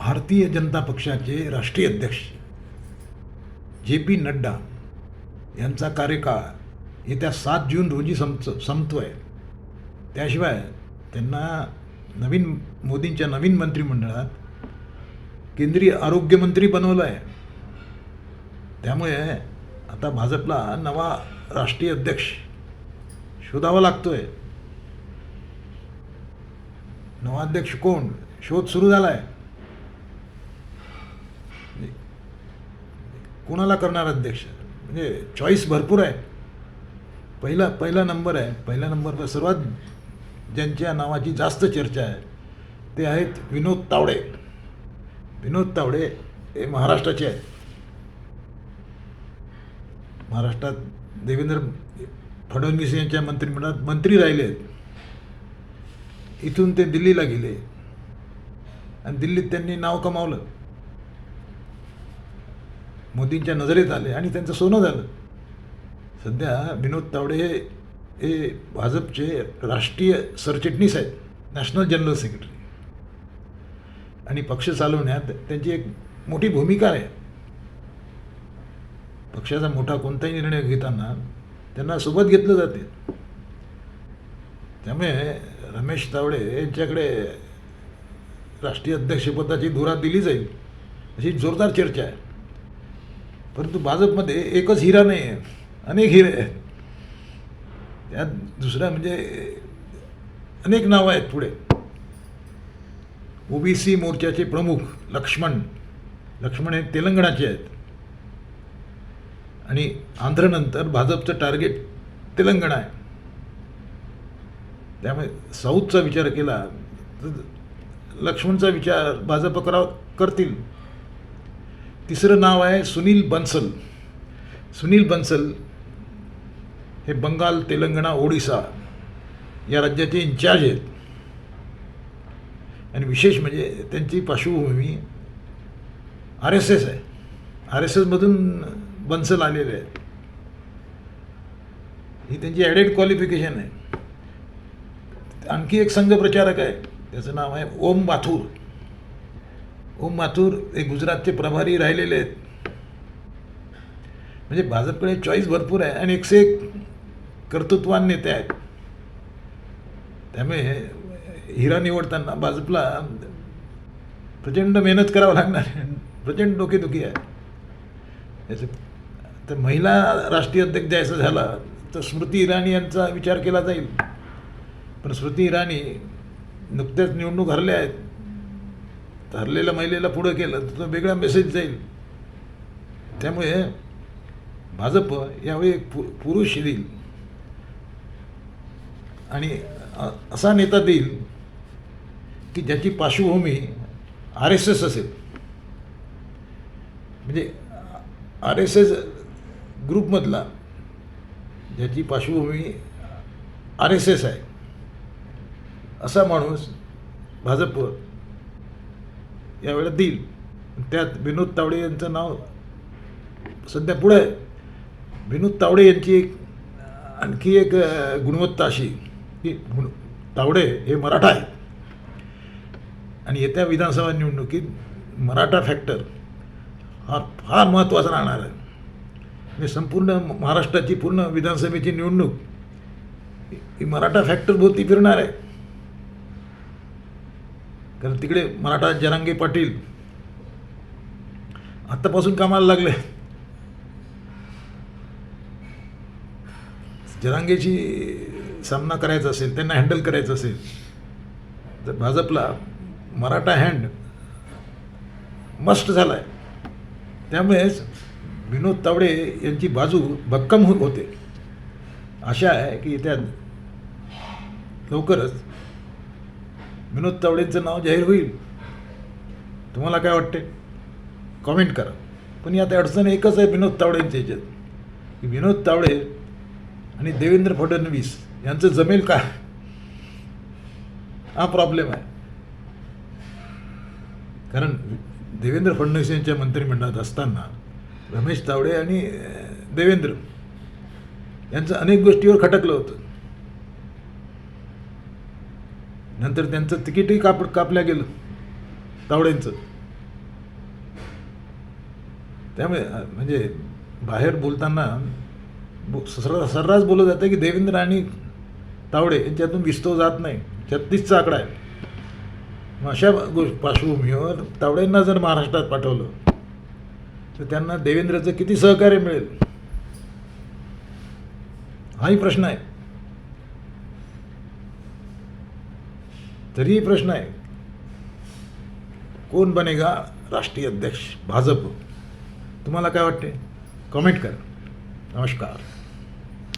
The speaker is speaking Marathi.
भारतीय जनता पक्षाचे राष्ट्रीय अध्यक्ष जे पी नड्डा यांचा कार्यकाळ येत्या सात जून रोजी संपच संपतो आहे त्याशिवाय त्यांना नवीन मोदींच्या नवीन मंत्रिमंडळात केंद्रीय आरोग्यमंत्री बनवलं आहे त्यामुळे आता भाजपला नवा राष्ट्रीय अध्यक्ष शोधावा लागतोय. नवा अध्यक्ष कोण? शोध सुरू झाला आहे कोणाला करणार अध्यक्ष? म्हणजे चॉईस भरपूर आहे. पहिला पहिला नंबर आहे. पहिल्या नंबरवर सर्वात ज्यांच्या नावाची जास्त चर्चा आहे ते आहेत विनोद तावडे. विनोद तावडे हे महाराष्ट्राचे आहेत. महाराष्ट्रात देवेंद्र फडणवीस यांच्या मंत्रिमंडळात मंत्री राहिले आहेत. इथून ते दिल्लीला गेले. आणि दिल्लीत त्यांनी नाव कमावलं. मोदींच्या नजरेत आले आणि त्यांचं सोनं झालं. सध्या विनोद तावडे हे भाजपचे राष्ट्रीय सरचिटणीस आहेत नॅशनल जनरल सेक्रेटरी. आणि पक्ष चालवण्यात त्यांची एक मोठी भूमिका आहे. पक्षाचा मोठा कोणताही निर्णय घेताना त्यांना सोबत घेतलं जाते. त्यामुळे रमेश तावडे यांच्याकडे राष्ट्रीय अध्यक्षपदाची धुरा दिली जाईल अशी जोरदार चर्चा आहे. परंतु भाजपमध्ये एकच हिरा नाही आहे. अनेक हिरे आहेत. त्यात दुसरा म्हणजे अनेक नावं आहेत पुढे. ओबीसी मोर्चाचे प्रमुख लक्ष्मण. लक्ष्मण हे तेलंगणाचे आहेत. आणि आंध्रनंतर भाजपचं टार्गेट तेलंगणा आहे. त्यामुळे साऊथचा विचार केला तर लक्ष्मणचा विचार भाजप कराव करतील. तिसरं नाव आहे सुनील बन्सल. सुनील बन्सल हे बंगाल तेलंगणा ओडिसा या राज्याचे इन्चार्ज आहेत. आणि विशेष म्हणजे त्यांची पार्श्वभूमी आर एस एस आहे. आर एस एसमधून बन्सल आलेले आहेत. ही त्यांची ॲडेड क्वालिफिकेशन आहे. आणखी एक संघ प्रचारक आहे. त्याचं नाव आहे ओम माथूर ओम माथूर हे गुजरातचे प्रभारी राहिलेले आहेत. म्हणजे भाजपकडे चॉईस भरपूर आहे आणि एकशे एक कर्तृत्वान नेते आहेत. त्यामुळे हिरा निवडताना भाजपला प्रचंड मेहनत करावं लागणार प्रचंड डोकेदुखी आहे. याचं तर महिला राष्ट्रीय अध्यक्ष द्यायचं झाला तर स्मृती इराणी यांचा विचार केला जाईल. पण स्मृती इराणी नुकत्याच निवडणूक हरल्या आहेत. धरलेल्या महिलेला पुढं केलं तर तो वेगळा मेसेज जाईल. त्यामुळे भाजप यावेळी एक पु पुरुष देईल आणि असा नेता देईल की ज्याची पार्श्वभूमी आर एस एस असेल. म्हणजे आर एस एस ग्रुपमधला ज्याची पार्श्वभूमी आर एस एस आहे असा माणूस भाजप यावेळेला देईल त्यात विनोद तावडे यांचं नाव सध्या पुढं आहे. विनोद तावडे यांची एक आणखी एक गुणवत्ता अशी की गुण तावडे हे मराठा आहे आणि येत्या विधानसभा निवडणुकीत मराठा फॅक्टर हा फार महत्त्वाचा राहणार आहे. म्हणजे संपूर्ण महाराष्ट्राची पूर्ण विधानसभेची निवडणूक ही मराठा फॅक्टर भोवती फिरणार आहे. कारण तिकडे मराठा जरांगे पाटील आत्तापासून कामाला लागले. जरांगेची सामना करायचा असेल त्यांना हँडल करायचं असेल तर भाजपला मराठा हँड मस्ट झाला आहे त्यामुळेच विनोद तावडे यांची बाजू भक्कम होते. आशा आहे की त्या लवकरच विनोद तावडेंचं नाव जाहीर होईल. तुम्हाला काय वाटते कॉमेंट करा. पण यात अडचण एकच आहे विनोद तावडेंच्या याच्यात की विनोद तावडे आणि देवेंद्र फडणवीस यांचं जमेल का हा प्रॉब्लेम आहे. कारण देवेंद्र फडणवीस यांच्या मंत्रिमंडळात असताना रमेश तावडे आणि देवेंद्र यांचं अनेक गोष्टीवर खटकलं होतं. नंतर त्यांचं तिकीटही काप कापल्या गेलं. तावडेंचं. त्यामुळे म्हणजे बाहेर बोलताना बो- सर्रास बोललं जातं की देवेंद्र आणि तावडे यांच्यातून विस्तव जात नाही. छत्तीसचा आकडा आहे. मग अशा गोष्ट पार्श्वभूमीवर तावडेंना जर महाराष्ट्रात पाठवलं तर त्यांना देवेंद्रचं किती सहकार्य मिळेल? हाही प्रश्न आहे. तरीही प्रश्न आहे. कोण बनेगा राष्ट्रीय अध्यक्ष? भाजप. तुम्हाला काय वाटते कमेंट करा. नमस्कार.